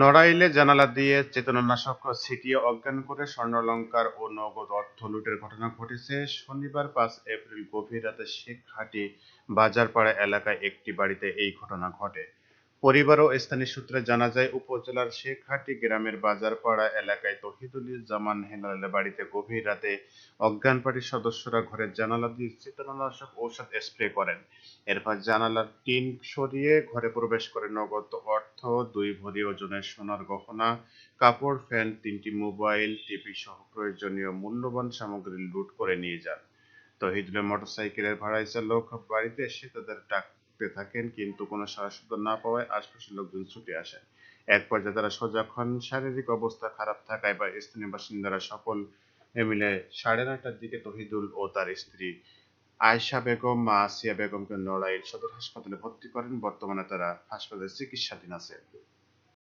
নড়াইলে জানালা দিয়ে চেতনানাশক ছিটিয়ে অজ্ঞান করে স্বর্ণলঙ্কার ও নগদ অর্থ লুটের ঘটনা ঘটেছে শনিবার পাঁচ এপ্রিল গভীর রাতে শেখহাটি বাজারপাড়া এলাকায় একটি বাড়িতে এই ঘটনা ঘটে। পরিবার ও স্থানীয় সূত্রে জানা যায়, উপজেলার শেখহাটি গ্রামের বাজারপাড়া এলাকায় তহিদুজ্জামান হেলালের বাড়িতে গভীর রাতে অজ্ঞান পার্টির সদস্যরা ঘরের জানালা দিয়ে চেতনানাশক ঔষধ স্প্রে করেন। এরপর জানালার টিন সরিয়ে ঘরে প্রবেশ করে নগদ অর্থ, দুই ভরি ওজনের সোনার গহনা, কাপড়, ফ্যান, তিনটি মোবাইল, টিভি সহ প্রয়োজনীয় মূল্যবান সামগ্রী লুট করে নিয়ে যান। তহিদুলের মোটরসাইকেলের ভাড়ায় চালক বাড়িতে এসে তাদের ডাকতে থাকেন, কিন্তু কোনো সাড়া না পাওয়ায় আশপাশের লোকজন ছুটে আসেন এক পর্যায়ে তারা সজাগ হন, শারীরিক অবস্থা খারাপ থাকায় বা স্থানীয় বাসিন্দারা সকল মিলে সাড়ে নয়টার দিকে তহিদুল ও তার স্ত্রী আয়েশা বেগম, মা আসিয়া বেগমকে নড়াইল সদর হাসপাতালে ভর্তি করেন। বর্তমানে তারা হাসপাতালে চিকিৎসাধীন আছে।